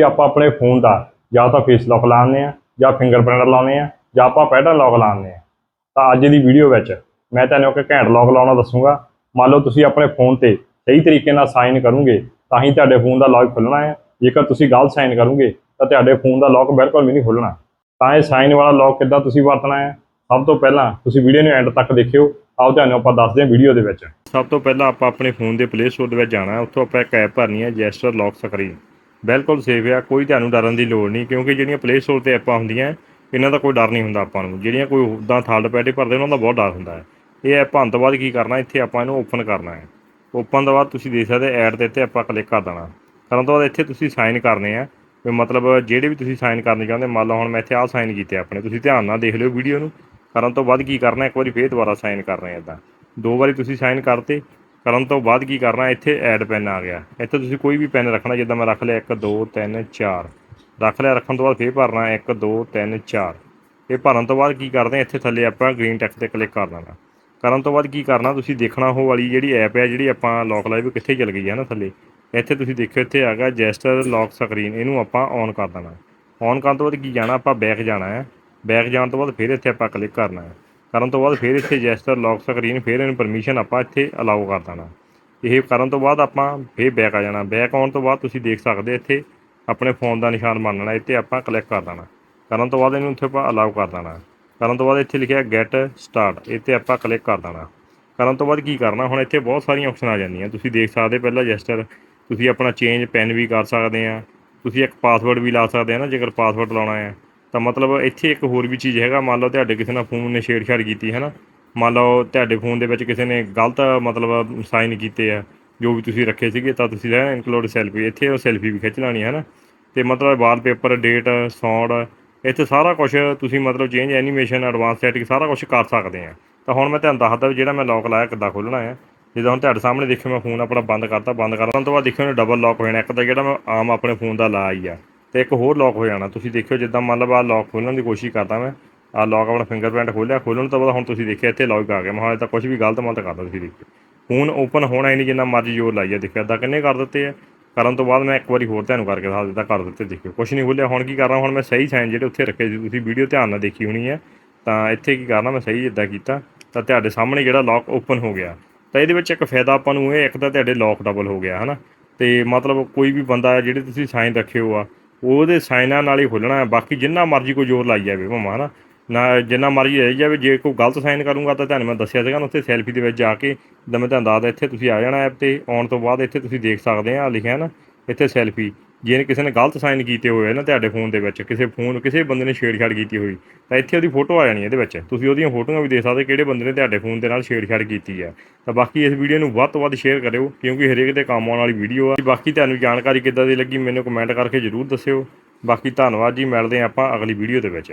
ਕਿ ਆਪਾਂ ਆਪਣੇ ਫੋਨ ਦਾ ਜਾਂ ਤਾਂ ਫੇਸ ਲੌਕ ਲਾਉਂਦੇ ਆ ਜਾਂ ਫਿੰਗਰਪ੍ਰਿੰਟ ਲਾਉਂਦੇ ਆ ਜਾਂ ਆਪਾਂ ਪੈਟਰਨ ਲੌਕ ਲਾਉਂਦੇ ਆ ਤਾਂ ਅੱਜ ਦੀ ਵੀਡੀਓ ਵਿੱਚ ਮੈਂ ਤੁਹਾਨੂੰ ਇੱਕ ਘੈਂਟ ਲੌਕ ਲਾਉਣਾ ਦੱਸੂਗਾ। ਮੰਨ ਲਓ ਤੁਸੀਂ ਆਪਣੇ ਫੋਨ ਤੇ ਸਹੀ ਤਰੀਕੇ ਨਾਲ ਸਾਈਨ ਕਰੋਗੇ, ਤਾਂ ਹੀ ਤੁਹਾਡੇ ਫੋਨ ਦਾ ਲੌਕ ਖੁੱਲਣਾ ਹੈ। ਜੇਕਰ ਤੁਸੀਂ ਗਲਤ ਸਾਈਨ ਕਰੋਗੇ, ਤਾਂ ਤੁਹਾਡੇ ਫੋਨ ਦਾ ਲੌਕ ਬਿਲਕੁਲ ਵੀ ਨਹੀਂ ਖੁੱਲਣਾ। ਤਾਂ ਇਹ ਸਾਈਨ ਵਾਲਾ ਲੌਕ ਕਿੱਦਾਂ ਤੁਸੀਂ ਵਰਤਣਾ ਹੈ? ਸਭ ਤੋਂ ਪਹਿਲਾਂ ਤੁਸੀਂ ਵੀਡੀਓ ਨੂੰ ਐਂਡ ਤੱਕ ਦੇਖਿਓ। ਆਓ ਤੁਹਾਨੂੰ ਆਪਾਂ ਦੱਸਦੇ ਹਾਂ ਵੀਡੀਓ ਦੇ ਵਿੱਚ। ਸਭ ਤੋਂ ਪਹਿਲਾਂ ਆਪਾਂ ਆਪਣੇ ਫੋਨ ਦੇ ਪਲੇ ਸਟੋਰ ਦੇ ਵਿੱਚ ਜਾਣਾ ਹੈ। ਉੱਥੋਂ ਆਪਾਂ ਇੱਕ ਐਪ ਭਰਨੀ ਹੈ ਜੈਸਟਰ ਲੌਕ ਸਕਰੀਨ ਬਿਲਕੁਲ ਸੇਫ ਆ, ਕੋਈ ਤੁਹਾਨੂੰ ਡਰਨ ਦੀ ਲੋੜ ਨਹੀਂ, ਕਿਉਂਕਿ ਜਿਹੜੀਆਂ ਪਲੇ ਸਟੋਰ ਤੇ ਐਪਾਂ ਹੁੰਦੀਆਂ, ਇਹਨਾਂ ਦਾ ਕੋਈ ਡਰ ਨਹੀਂ ਹੁੰਦਾ ਆਪਾਂ ਨੂੰ। ਜਿਹੜੀਆਂ ਕੋਈ ਉਦਾਂ ਥਰਡ ਪੈਟੇ ਭਰਦੇ, ਉਹਨਾਂ ਦਾ ਬਹੁਤ ਡਰ ਹੁੰਦਾ ਹੈ। ਇਹ ਐਪ ਭਰਨ ਤੋਂ ਬਾਅਦ ਕੀ ਕਰਨਾ, ਇੱਥੇ ਆਪਾਂ ਇਹਨੂੰ ਓਪਨ ਕਰਨਾ ਹੈ। ਓਪਨ ਤੋਂ ਬਾਅਦ ਤੁਸੀਂ ਦੇਖ ਸਕਦੇ ਐਡ ਦੇ ਉੱਤੇ ਆਪਾਂ ਕਲਿੱਕ ਕਰ ਦੇਣਾ। ਕਰਨ ਤੋਂ ਬਾਅਦ ਇੱਥੇ ਤੁਸੀਂ ਸਾਈਨ ਕਰਨੇ ਆ। ਵੀ ਮਤਲਬ ਜਿਹੜੇ ਵੀ ਤੁਸੀਂ ਸਾਈਨ ਕਰਨੇ ਚਾਹੁੰਦੇ ਮੰਨ ਲਓ ਹੁਣ ਮੈਂ ਇੱਥੇ ਆਹ ਸਾਈਨ ਕੀਤੇ ਆਪਣੇ, ਤੁਸੀਂ ਧਿਆਨ ਨਾਲ ਦੇਖ ਲਿਓ ਵੀਡੀਓ ਨੂੰ। ਕਰਨ ਤੋਂ ਬਾਅਦ ਕੀ ਕਰਨਾ, ਇੱਕ ਵਾਰੀ ਫੇਰ ਦੁਬਾਰਾ ਸਾਈਨ ਕਰਨਾ ਹੈ ਇਦਾਂ ਦੋ ਵਾਰੀ ਤੁਸੀਂ ਸਾਈਨ ਕਰਤੇ ਕਰਨ ਤੋਂ ਬਾਅਦ ਕੀ ਕਰਨਾ, ਇੱਥੇ ਐਡ ਪੈਨ ਆ ਗਿਆ। ਇੱਥੇ ਤੁਸੀਂ ਕੋਈ ਵੀ ਪੈਨ ਰੱਖਣਾ, ਜਿੱਦਾਂ ਮੈਂ ਰੱਖ ਲਿਆ 1 2 3 4 ਰੱਖ ਲਿਆ, ਰੱਖਣ ਤੋਂ ਬਾਅਦ ਫੇਰ ਭਰਨਾ 1 2 3 4 ਇਹ ਭਰਨ ਤੋਂ ਬਾਅਦ ਕੀ ਕਰਦੇ ਹਾਂ ਇੱਥੇ ਥੱਲੇ ਆਪਾਂ ਗ੍ਰੀਨ ਟੈਕਸ ਤੇ ਕਲਿੱਕ ਕਰ ਦੇਣਾ। ਕਰਨ ਤੋਂ ਬਾਅਦ ਕੀ ਕਰਨਾ, ਤੁਸੀਂ ਦੇਖਣਾ ਉਹ ਵਾਲੀ ਜਿਹੜੀ ਐਪ ਹੈ ਜਿਹੜੀ ਆਪਾਂ ਲੌਕ ਲਾਈਵ ਕਿੱਥੇ ਚਲ ਗਈ ਹੈ ਨਾ ਥੱਲੇ। ਇੱਥੇ ਤੁਸੀਂ ਦੇਖਿਓ, ਇੱਥੇ ਆ ਗਿਆ ਜੈਸਟਰ ਲੌਕ ਸਕਰੀਨ ਇਹਨੂੰ ਆਪਾਂ ਔਨ ਕਰ ਦੇਣਾ। ਔਨ ਕਰਨ ਤੋਂ ਬਾਅਦ ਕੀ ਜਾਣਾ, ਆਪਾਂ ਬੈਕ ਜਾਣਾ ਹੈ ਬੈਕ ਜਾਣ ਤੋਂ ਬਾਅਦ ਫਿਰ ਇੱਥੇ ਆਪਾਂ ਕਲਿੱਕ ਕਰਨਾ ਹੈ ਕਰਨ ਤੋਂ ਬਾਅਦ ਫਿਰ ਇੱਥੇ ਜੈਸਟਰ ਲੌਕ ਸਕਰੀਨ, ਫਿਰ ਇਹਨੂੰ ਪਰਮਿਸ਼ਨ ਆਪਾਂ ਇੱਥੇ ਅਲਾਉ ਕਰ ਦੇਣਾ। ਇਹ ਕਰਨ ਤੋਂ ਬਾਅਦ ਆਪਾਂ ਫਿਰ ਬੈਕ ਆ ਜਾਣਾ। ਬੈਕ ਆਉਣ ਤੋਂ ਬਾਅਦ ਤੁਸੀਂ ਦੇਖ ਸਕਦੇ ਇੱਥੇ ਆਪਣੇ ਫੋਨ ਦਾ ਨਿਸ਼ਾਨ ਮੰਨਣਾ ਇੱਥੇ ਆਪਾਂ ਕਲਿੱਕ ਕਰ ਦੇਣਾ। ਕਰਨ ਤੋਂ ਬਾਅਦ ਇਹਨੂੰ ਇੱਥੇ ਆਪਾਂ ਅਲਾਉ ਕਰ ਦੇਣਾ। ਕਰਨ ਤੋਂ ਬਾਅਦ ਇੱਥੇ ਲਿਖਿਆ ਗੈਟ ਸਟਾਰਟ ਇੱਥੇ ਆਪਾਂ ਕਲਿੱਕ ਕਰ ਦੇਣਾ। ਕਰਨ ਤੋਂ ਬਾਅਦ ਕੀ ਕਰਨਾ, ਹੁਣ ਇੱਥੇ ਬਹੁਤ ਸਾਰੀਆਂ ਆਪਸ਼ਨ ਆ ਜਾਂਦੀਆਂ। ਤੁਸੀਂ ਦੇਖ ਸਕਦੇ ਪਹਿਲਾਂ ਜੈਸਟਰ, ਤੁਸੀਂ ਆਪਣਾ ਚੇਂਜ ਪੈਨ ਵੀ ਕਰ ਸਕਦੇ ਆ। ਤੁਸੀਂ ਇੱਕ ਪਾਸਵਰਡ ਵੀ ਲਾ ਸਕਦੇ ਆ ਨਾ, ਜੇਕਰ ਪਾਸਵਰਡ ਲਾਉਣਾ ਹੈ ਤਾਂ ਮਤਲਬ ਇੱਥੇ ਇੱਕ ਹੋਰ ਵੀ ਚੀਜ਼ ਹੈਗਾ, ਮੰਨ ਲਓ ਤੁਹਾਡੇ ਕਿਸੇ ਨਾਲ ਫੋਨ ਨੇ ਛੇੜਛਾੜ ਕੀਤੀ ਹੈ ਨਾ ਮੰਨ ਲਓ ਤੁਹਾਡੇ ਫੋਨ ਦੇ ਵਿੱਚ ਕਿਸੇ ਨੇ ਗਲਤ ਮਤਲਬ ਸਾਈਨ ਕੀਤੇ ਆ, ਜੋ ਵੀ ਤੁਸੀਂ ਰੱਖੇ ਸੀਗੇ, ਤਾਂ ਤੁਸੀਂ ਲੈਣਾ ਇਨਕਲੂਡ ਸੈਲਫੀ ਇੱਥੇ ਉਹ ਸੈਲਫੀ ਵੀ ਖਿੱਚ ਲੈਣੀ ਹੈ ਨਾ ਤੇ ਮਤਲਬ ਵਾਲਪੇਪਰ ਡੇਟ ਸਾਊਂਡ ਇੱਥੇ ਸਾਰਾ ਕੁਝ ਤੁਸੀਂ ਮਤਲਬ ਚੇਂਜ ਐਨੀਮੇਸ਼ਨ ਐਡਵਾਂਸ ਸੈਟਿੰਗ ਸਾਰਾ ਕੁਝ ਕਰ ਸਕਦੇ ਆ। ਤਾਂ ਹੁਣ ਮੈਂ ਤੁਹਾਨੂੰ ਦੱਸਦਾ ਵੀ ਜਿਹੜਾ ਮੈਂ ਲੌਕ ਲਾਇਆ ਕਿੱਦਾਂ ਖੋਲ੍ਹਣਾ ਆ। ਜਿੱਦਾਂ ਹੁਣ ਤੁਹਾਡੇ ਸਾਹਮਣੇ ਦੇਖਿਓ ਮੈਂ ਫੋਨ ਆਪਣਾ ਬੰਦ ਕਰਤਾ, ਬੰਦ ਕਰਨ ਤੋਂ ਬਾਅਦ ਦੇਖਿਓ ਨੇ ਡਬਲ ਲੌਕ ਹੋ ਜਾਣਾ, ਇੱਕ ਤਾਂ ਜਿਹੜਾ ਮੈਂ ਆਮ ਆਪਣੇ ਫੋਨ ਦਾ ਲਾ ਹੀ ਆ। ਤੇ ਇੱਕ ਹੋਰ ਲੌਕ ਹੋ ਜਾਣਾ। ਤੁਸੀਂ ਦੇਖਿਓ ਜਿੱਦਾਂ ਮੰਨ ਲਓ ਆ ਲੌਕ ਖੋਲ੍ਹਣ ਦੀ ਕੋਸ਼ਿਸ਼ ਕਰਦਾ ਮੈਂ ਆ ਲੌਕ ਆਪਣਾ ਫਿੰਗਰਪ੍ਰਿੰਟ ਖੋਲ੍ਹਿਆ ਖੋਲ੍ਹਣ ਤੋਂ ਬਾਅਦ ਹੁਣ ਤੁਸੀਂ ਦੇਖਿਆ ਇੱਥੇ ਲੌਕ ਆ ਗਿਆ। ਮੈਂ ਹਾਲੇ ਤਾਂ ਕੁਝ ਵੀ ਗਲਤ ਮਤ ਕਰਦਾ ਤੁਸੀਂ ਦੇਖਿਓ। ਫੋਨ ਓਪਨ ਹੋਣਾ ਹੀ ਨਹੀਂ ਜਿੰਨਾ ਮਰਜ਼ੀ ਜ਼ੋਰ ਲਾਈਏ ਦੇਖਿਆ ਇਦਾਂ ਕਿੰਨੇ ਕਰ ਦਿੱਤੇ ਆ। ਕਰਨ ਤੋਂ ਬਾਅਦ ਮੈਂ ਇੱਕ ਵਾਰੀ ਹੋਰ ਤੁਹਾਨੂੰ ਕਰਕੇ ਦਿਖਾ ਦਿੱਤਾ, ਕਰ ਦਿੱਤੇ, ਦੇਖਿਓ। ਕੁਝ ਨਹੀਂ ਖੁੱਲਿਆ, ਹੁਣ ਕੀ ਕਰਨਾ, ਹੁਣ ਮੈਂ ਸਹੀ ਸਾਈਨ ਜਿਹੜੇ ਉੱਥੇ ਰੱਖੇ ਸੀ, ਤੁਸੀਂ ਵੀਡੀਓ ਧਿਆਨ ਨਾਲ ਦੇਖੀ ਹੋਣੀ ਹੈ ਤਾਂ ਇੱਥੇ ਕੀ ਕਰਨਾ, ਮੈਂ ਸਹੀ ਇਦਾਂ ਕੀਤਾ, ਤਾਂ ਤੁਹਾਡੇ ਸਾਹਮਣੇ ਜਿਹੜਾ ਲੌਕ ਓਪਨ ਹੋ ਗਿਆ। ਤਾਂ ਇਹਦੇ ਵਿੱਚ ਇੱਕ ਫਾਇਦਾ ਆਪਾਂ ਨੂੰ ਇਹ, ਇੱਕ ਤਾਂ ਤੁਹਾਡੇ ਲੌਕ ਡਬਲ ਹੋ ਗਿਆ, ਹਨਾ। ਤੇ ਮਤਲਬ ਕੋਈ ਵੀ ਬੰਦਾ ਜਿਹੜੇ ਤੁਸੀਂ ਸਾਈਨ ਰੱਖੇ ਹੋ ਆ ਉਹਦੇ ਸਾਈਨਾਂ ਨਾਲ ਹੀ ਖੁੱਲਣਾ ਬਾਕੀ ਜਿੰਨਾ ਮਰਜ਼ੀ ਕੋਈ ਜ਼ੋਰ ਲਾਈ ਜਾਵੇ, ਭਾਵੇਂ ਹਨਾ। ਨਾ, ਜਿੰਨਾ ਮਰਜ਼ੀ ਰਹਿ ਜਾਵੇ, ਜੇ ਕੋਈ ਗਲਤ ਸਾਈਨ ਕਰੂੰਗਾ ਤਾਂ ਤੁਹਾਨੂੰ ਮੈਂ ਦੱਸਿਆ ਸੀਗਾ ਨਾ, ਉੱਥੇ ਸੈਲਫੀ ਦੇ ਵਿੱਚ ਜਾ ਕੇ ਜਿੱਦਾਂ ਮੈਂ ਤੁਹਾਨੂੰ ਦੱਸਦਾ, ਇੱਥੇ ਤੁਸੀਂ ਆ ਜਾਣਾ ਐਪ ਤੇ, ਆਉਣ ਤੋਂ ਬਾਅਦ ਇੱਥੇ ਤੁਸੀਂ ਦੇਖ ਸਕਦੇ ਆ, ਲਿਖਿਆ ਨਾ, ਇੱਥੇ ਸੈਲਫੀ। ਜੇ ਕਿਸੇ ਨੇ ਗਲਤ ਸਾਈਨ ਕੀਤੇ ਹੋਏ ਆ ਨਾ ਤੁਹਾਡੇ ਫੋਨ ਦੇ ਵਿੱਚ, ਕਿਸੇ ਫੋਨ ਕਿਸੇ ਬੰਦੇ ਨੇ ਛੇੜਛਾੜ ਕੀਤੀ ਹੋਈ, ਤਾਂ ਇੱਥੇ ਉਹਦੀ ਫੋਟੋ ਆ ਜਾਣੀ ਇਹਦੇ ਵਿੱਚ। ਤੁਸੀਂ ਉਹਦੀਆਂ ਫੋਟੋਆਂ ਵੀ ਦੇਖ ਸਕਦੇ ਕਿਹੜੇ ਬੰਦੇ ਨੇ ਤੁਹਾਡੇ ਫੋਨ ਦੇ ਨਾਲ ਛੇੜਛਾੜ ਕੀਤੀ ਹੈ ਤਾਂ ਬਾਕੀ ਇਸ ਵੀਡੀਓ ਨੂੰ ਵੱਧ ਤੋਂ ਵੱਧ ਸ਼ੇਅਰ ਕਰਿਓ, ਕਿਉਂਕਿ ਹਰੇਕ ਦੇ ਕੰਮ ਆਉਣ ਵਾਲੀ ਵੀਡੀਓ ਆ। ਬਾਕੀ ਤੁਹਾਨੂੰ ਜਾਣਕਾਰੀ ਕਿੱਦਾਂ ਦੀ ਲੱਗੀ, ਮੈਨੂੰ ਕਮੈਂਟ ਕਰਕੇ ਜ਼ਰੂਰ ਦੱਸਿਓ। ਬਾਕੀ ਧੰਨਵਾਦ ਜੀ, ਮਿਲਦੇ ਹਾਂ ਆਪਾਂ ਅਗਲੀ ਵੀਡੀਓ ਦੇ ਵਿੱਚ।